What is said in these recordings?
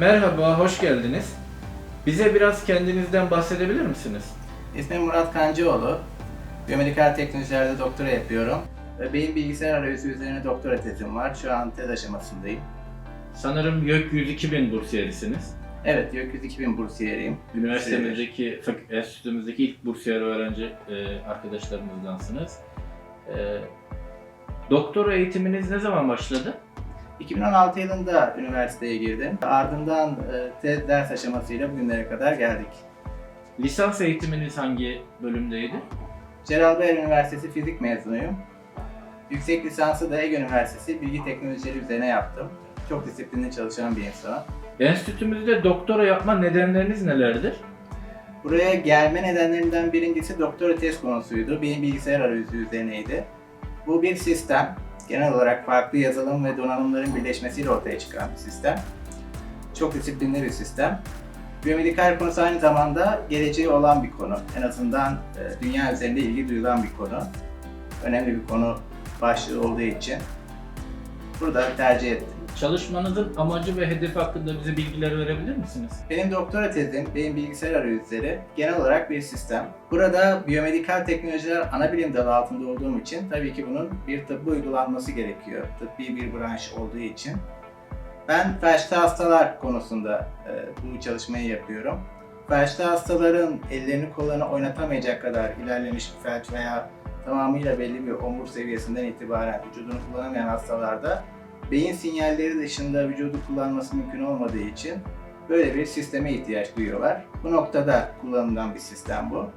Merhaba, hoş geldiniz. Bize biraz kendinizden bahsedebilir misiniz? İsmim Murat Kancıoğlu. Biyomedikal teknolojilerde doktora yapıyorum. Ve beyin bilgisayar arayüzü üzerine doktora tezim var. Şu an tez aşamasındayım. Sanırım YÖK 102.000 bursiyerisiniz. Evet, Gökyüzü 2000 bursiyeriyim. Üniversitemizdeki, enstitümüzdeki ilk bursiyer öğrenci e, arkadaşlarımızdansınız. E, doktora eğitiminiz ne zaman başladı? 2016 yılında üniversiteye girdim. Ardından e, tez ders aşamasıyla bugünlere kadar geldik. Lisans eğitiminiz hangi bölümdeydi? Celal Bayar Üniversitesi fizik mezunuyum. Yüksek lisansı da Ege Üniversitesi bilgi teknolojileri üzerine yaptım. Çok disiplinli çalışan bir insanım. Enstitümüzde doktora yapma nedenleriniz nelerdir? Buraya gelme nedenlerinden birincisi doktora tez konusuydu. Beyin bilgisayar arayüzü üzerineydi. Bu bir sistem. Genel olarak farklı yazılım ve donanımların birleşmesiyle ortaya çıkan bir sistem. Çok disiplinli bir sistem. Biyomedikal konusu aynı zamanda geleceği olan bir konu. En azından e, dünya üzerinde ilgi duyulan bir konu. Önemli bir konu başlığı olduğu için burada tercih ettim. Çalışmanızın amacı ve hedefi hakkında bize bilgiler verebilir misiniz? Benim doktora tezim beyin bilgisayar arayüzleri genel olarak bir sistem. Burada biyomedikal teknolojiler ana bilim dalı altında olduğum için tabii ki bunun bir tıbbi uygulanması gerekiyor. Tıbbi bir branş olduğu için. Ben felçli hastalar konusunda e, bu çalışmayı yapıyorum. Felçli hastaların ellerini kollarını oynatamayacak kadar ilerlemiş bir felç veya tamamıyla belli bir omur seviyesinden itibaren vücudunu kullanamayan hastalarda beyin sinyalleri dışında vücudu kullanması mümkün olmadığı için böyle bir sisteme ihtiyaç duyuyorlar. Bu noktada kullanılan bir sistem bu.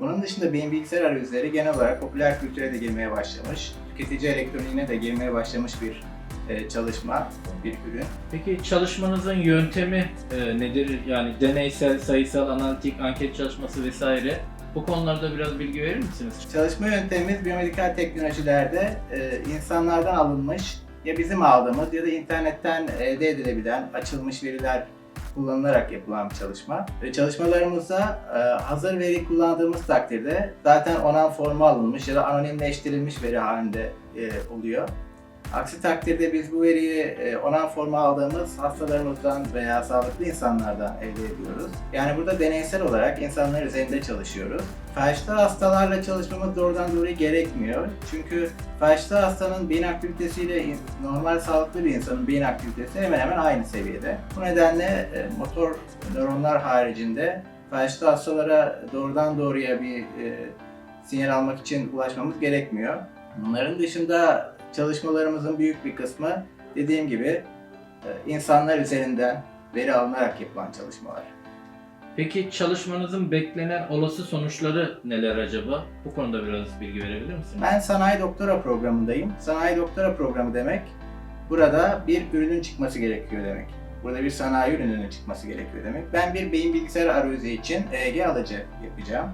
Bunun dışında beyin bilgisayar arayüzleri genel olarak popüler kültüre de girmeye başlamış, tüketici elektroniğine de girmeye başlamış bir e, çalışma, bir ürün. Peki çalışmanızın yöntemi e, nedir? Yani deneysel, sayısal, analitik, anket çalışması vesaire. Bu konularda biraz bilgi verir misiniz? Çalışma yöntemimiz biyomedikal teknolojilerde e, insanlardan alınmış ya bizim aldığımız ya da internetten elde edilebilen açılmış veriler kullanılarak yapılan bir çalışma. Ve çalışmalarımızda e, hazır veri kullandığımız takdirde zaten onan formu alınmış ya da anonimleştirilmiş veri halinde e, oluyor. Aksi takdirde biz bu veriyi e, onan formu aldığımız hastalarımızdan veya sağlıklı insanlardan elde ediyoruz. Yani burada deneysel olarak insanlar üzerinde çalışıyoruz. Felçli hastalarla çalışmamız doğrudan doğruya gerekmiyor. Çünkü felçli hastanın beyin aktivitesiyle normal sağlıklı bir insanın beyin aktivitesi hemen hemen aynı seviyede. Bu nedenle e, motor nöronlar haricinde felçli hastalara doğrudan doğruya bir e, sinyal almak için ulaşmamız gerekmiyor. Bunların dışında çalışmalarımızın büyük bir kısmı dediğim gibi e, insanlar üzerinden veri alınarak yapılan çalışmalar. Peki çalışmanızın beklenen olası sonuçları neler acaba? Bu konuda biraz bilgi verebilir misiniz? Ben sanayi doktora programındayım. Sanayi doktora programı demek burada bir ürünün çıkması gerekiyor demek. Burada bir sanayi ürününün çıkması gerekiyor demek. Ben bir beyin bilgisayar arayüzü için EEG alıcı yapacağım.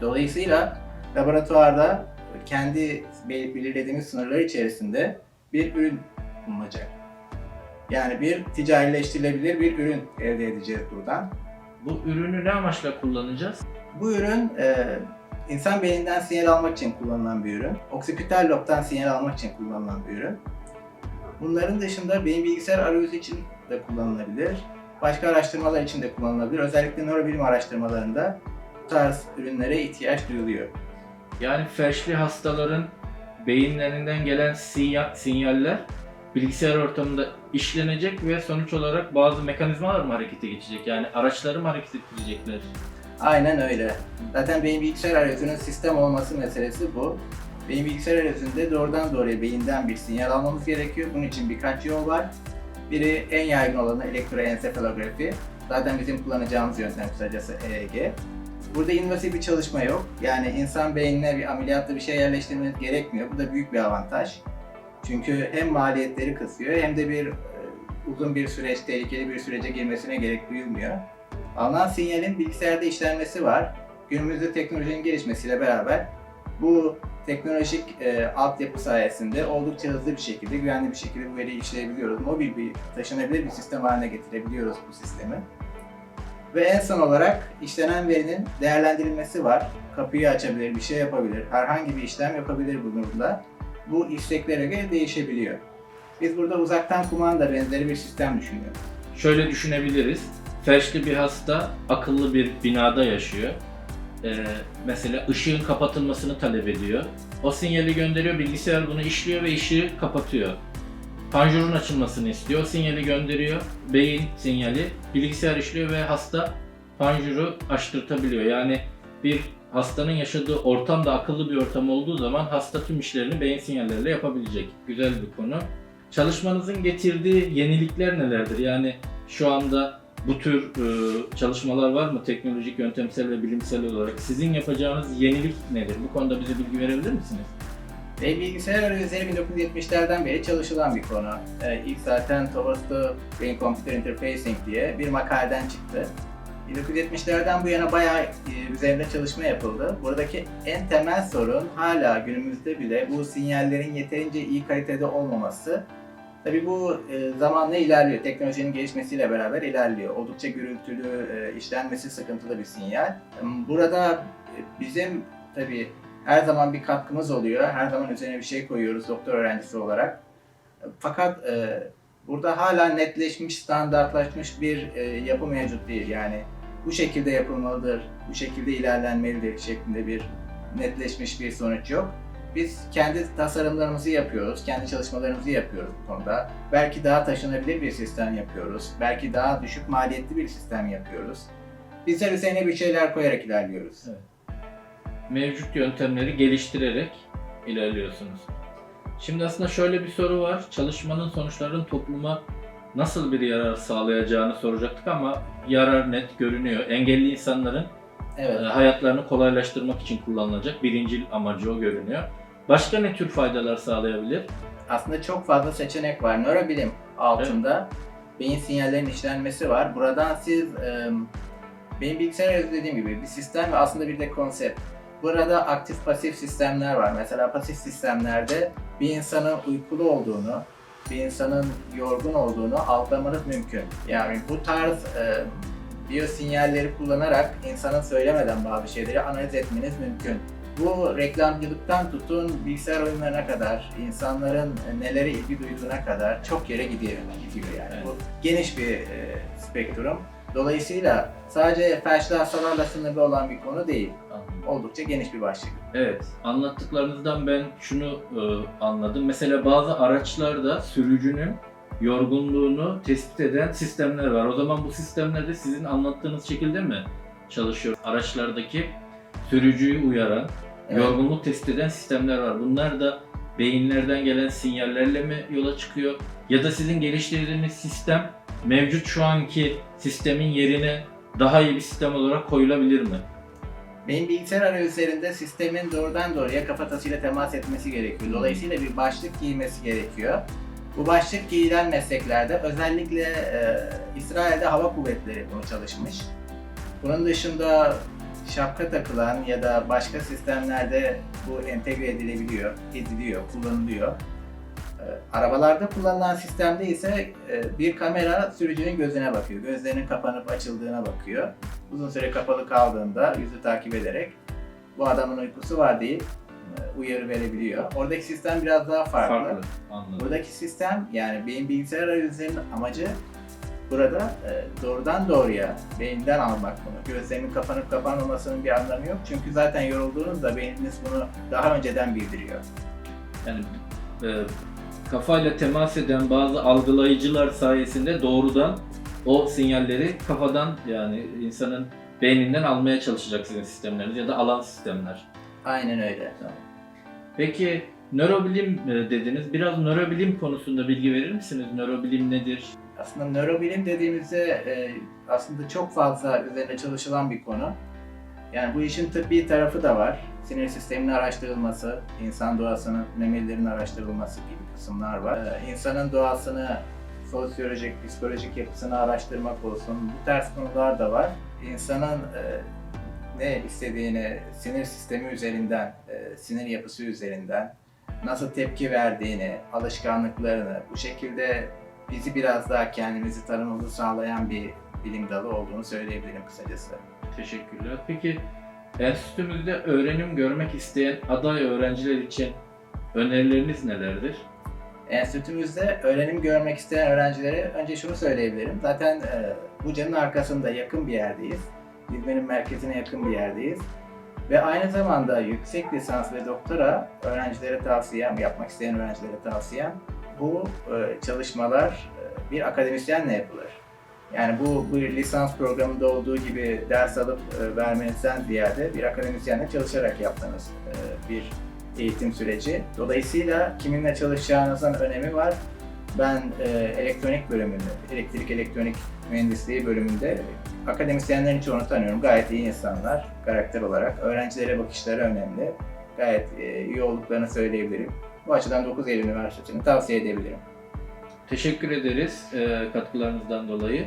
Dolayısıyla laboratuvarda kendi bel- belirlediğimiz sınırlar içerisinde bir ürün bulunacak. Yani bir ticarileştirilebilir bir ürün elde edeceğiz buradan. Bu ürünü ne amaçla kullanacağız? Bu ürün e, insan beyninden sinyal almak için kullanılan bir ürün. Oksipital lobdan sinyal almak için kullanılan bir ürün. Bunların dışında beyin bilgisayar arayüzü için de kullanılabilir. Başka araştırmalar için de kullanılabilir. Özellikle nörobilim araştırmalarında bu tarz ürünlere ihtiyaç duyuluyor. Yani felçli hastaların beyinlerinden gelen sinya- sinyaller bilgisayar ortamında işlenecek ve sonuç olarak bazı mekanizmalar mı harekete geçecek? Yani araçları mı hareket ettirecekler? Aynen öyle. Zaten beyin bilgisayar arayüzünün sistem olması meselesi bu. Beyin bilgisayar arayüzünde doğrudan doğruya beyinden bir sinyal almamız gerekiyor. Bunun için birkaç yol var. Biri en yaygın olanı elektroensefalografi. Zaten bizim kullanacağımız yöntem kısacası EEG. Burada invazif bir çalışma yok. Yani insan beynine bir ameliyatla bir şey yerleştirmeniz gerekmiyor. Bu da büyük bir avantaj. Çünkü hem maliyetleri kısıyor hem de bir e, uzun bir süreç, tehlikeli bir sürece girmesine gerek duyulmuyor. Alınan sinyalin bilgisayarda işlenmesi var. Günümüzde teknolojinin gelişmesiyle beraber bu teknolojik e, altyapı sayesinde oldukça hızlı bir şekilde, güvenli bir şekilde bu veriyi işleyebiliyoruz. Mobil bir, taşınabilir bir sistem haline getirebiliyoruz bu sistemi. Ve en son olarak işlenen verinin değerlendirilmesi var. Kapıyı açabilir, bir şey yapabilir, herhangi bir işlem yapabilir bu durumda. Bu isteklere göre değişebiliyor. Biz burada uzaktan kumanda benzeri bir sistem düşünüyoruz. şöyle düşünebiliriz. Felçli bir hasta akıllı bir binada yaşıyor. Ee, mesela ışığın kapatılmasını talep ediyor. O sinyali gönderiyor, bilgisayar bunu işliyor ve ışığı kapatıyor. Panjurun açılmasını istiyor, sinyali gönderiyor, beyin sinyali, bilgisayar işliyor ve hasta panjuru açtırtabiliyor. Yani bir hastanın yaşadığı ortam da akıllı bir ortam olduğu zaman hasta tüm işlerini beyin sinyalleriyle yapabilecek. Güzel bir konu. Çalışmanızın getirdiği yenilikler nelerdir? Yani şu anda bu tür e, çalışmalar var mı teknolojik, yöntemsel ve bilimsel olarak? Sizin yapacağınız yenilik nedir? Bu konuda bize bilgi verebilir misiniz? Ve bilgisayar arayüzleri 1970'lerden beri çalışılan bir konu. Ee, ilk zaten Towards the Brain Computer Interfacing diye bir makaleden çıktı. 1970'lerden bu yana bayağı e, üzerinde çalışma yapıldı. Buradaki en temel sorun hala günümüzde bile bu sinyallerin yeterince iyi kalitede olmaması. Tabii bu e, zamanla ilerliyor. Teknolojinin gelişmesiyle beraber ilerliyor. Oldukça gürültülü, e, işlenmesi sıkıntılı bir sinyal. Burada e, bizim tabii her zaman bir katkımız oluyor. Her zaman üzerine bir şey koyuyoruz doktor öğrencisi olarak. Fakat e, burada hala netleşmiş, standartlaşmış bir e, yapı mevcut değil. Yani bu şekilde yapılmalıdır, bu şekilde ilerlenmelidir şeklinde bir netleşmiş bir sonuç yok. Biz kendi tasarımlarımızı yapıyoruz, kendi çalışmalarımızı yapıyoruz bu konuda. Belki daha taşınabilir bir sistem yapıyoruz, belki daha düşük maliyetli bir sistem yapıyoruz. Bizler üzerine bir şeyler koyarak ilerliyoruz. Mevcut yöntemleri geliştirerek ilerliyorsunuz. Şimdi aslında şöyle bir soru var. Çalışmanın sonuçlarının topluma nasıl bir yarar sağlayacağını soracaktık ama yarar net görünüyor. Engelli insanların Evet. e, hayatlarını kolaylaştırmak için kullanılacak birincil amacı o görünüyor. Başka ne tür faydalar sağlayabilir? aslında çok fazla seçenek var. Nörobilim altında beyin sinyallerinin işlenmesi var. Buradan siz beyin bilgisayar arayüzü dediğim gibi bir sistem ve aslında bir de konsept. Burada aktif pasif sistemler var. Mesela pasif sistemlerde bir insanın uykulu olduğunu, bir insanın yorgun olduğunu algılamanız mümkün. Yani bu tarz e, biyosinyalleri kullanarak insanın söylemeden bazı şeyleri analiz etmeniz mümkün. Bu reklamcılıktan tutun bilgisayar oyunlarına kadar, insanların nelere ilgi duyduğuna kadar çok yere gidiyor, gidiyor yani. Evet. Bu geniş bir e, spektrum. Dolayısıyla sadece felçli hastalarla sınırlı olan bir konu değil. Oldukça geniş bir başlık. Evet, anlattıklarınızdan ben şunu e, anladım. Mesela bazı araçlarda sürücünün yorgunluğunu tespit eden sistemler var. O zaman bu sistemlerde sizin anlattığınız şekilde mi çalışıyor? Araçlardaki sürücüyü uyaran, Evet. yorgunluk tespit eden sistemler var. Bunlar da beyinlerden gelen sinyallerle mi yola çıkıyor? Ya da sizin geliştirdiğiniz sistem mevcut şu anki sistemin yerine daha iyi bir sistem olarak koyulabilir mi? Beyin bilgisayar arayüzlerinde sistemin doğrudan doğruya kafatasıyla temas etmesi gerekiyor. Dolayısıyla bir başlık giymesi gerekiyor. Bu başlık giyilen mesleklerde özellikle e, İsrail'de hava kuvvetleri bunu çalışmış. Bunun dışında şapka takılan ya da başka sistemlerde bu entegre edilebiliyor, ediliyor, kullanılıyor. E, arabalarda kullanılan sistemde ise e, bir kamera sürücünün gözüne bakıyor. Gözlerinin kapanıp açıldığına bakıyor uzun süre kapalı kaldığında yüzü takip ederek bu adamın uykusu var deyip e, uyarı verebiliyor. Oradaki sistem biraz daha farklı. Anladım. Buradaki sistem yani beyin bilgisayar arayüzlerinin amacı burada e, doğrudan doğruya beyinden almak bunu. Gözlerinin kapanıp kapanmamasının bir anlamı yok. Çünkü zaten yorulduğunuzda beyniniz bunu daha önceden bildiriyor. Yani e, kafayla temas eden bazı algılayıcılar sayesinde doğrudan o sinyalleri kafadan yani insanın beyninden almaya çalışacak sizin sistemleriniz ya da alan sistemler. Aynen öyle. Peki nörobilim e, dediniz. Biraz nörobilim konusunda bilgi verir misiniz? Nörobilim nedir? Aslında nörobilim dediğimizde e, aslında çok fazla üzerine çalışılan bir konu. Yani bu işin tıbbi tarafı da var. Sinir sisteminin araştırılması, insan doğasının, memelilerin araştırılması gibi kısımlar var. E, insanın doğasını, sosyolojik, psikolojik yapısını araştırmak olsun, bu tarz konular da var. İnsanın e, ne istediğini sinir sistemi üzerinden, e, sinir yapısı üzerinden, nasıl tepki verdiğini, alışkanlıklarını bu şekilde bizi biraz daha kendimizi tanımamızı sağlayan bir bilim dalı olduğunu söyleyebilirim kısacası. Teşekkürler. Peki enstitümüzde öğrenim görmek isteyen aday öğrenciler için önerileriniz nelerdir? Enstitümüzde öğrenim görmek isteyen öğrencilere önce şunu söyleyebilirim. Zaten e, bu camın arkasında yakın bir yerdeyiz. İzmir'in merkezine yakın bir yerdeyiz. Ve aynı zamanda yüksek lisans ve doktora öğrencilere tavsiyem, yapmak isteyen öğrencilere tavsiyem bu e, çalışmalar e, bir akademisyenle yapılır. Yani bu, bu lisans programında olduğu gibi ders alıp e, vermenizden ziyade bir akademisyenle çalışarak yaptığınız e, bir eğitim süreci. Dolayısıyla kiminle çalışacağınızın önemi var. Ben e, elektronik bölümünde, elektrik elektronik mühendisliği bölümünde akademisyenlerin çoğunu tanıyorum. Gayet iyi insanlar karakter olarak. Öğrencilere bakışları önemli. Gayet e, iyi olduklarını söyleyebilirim. Bu açıdan 9 Eylül Üniversitesi'ni tavsiye edebilirim. Teşekkür ederiz e, katkılarınızdan dolayı.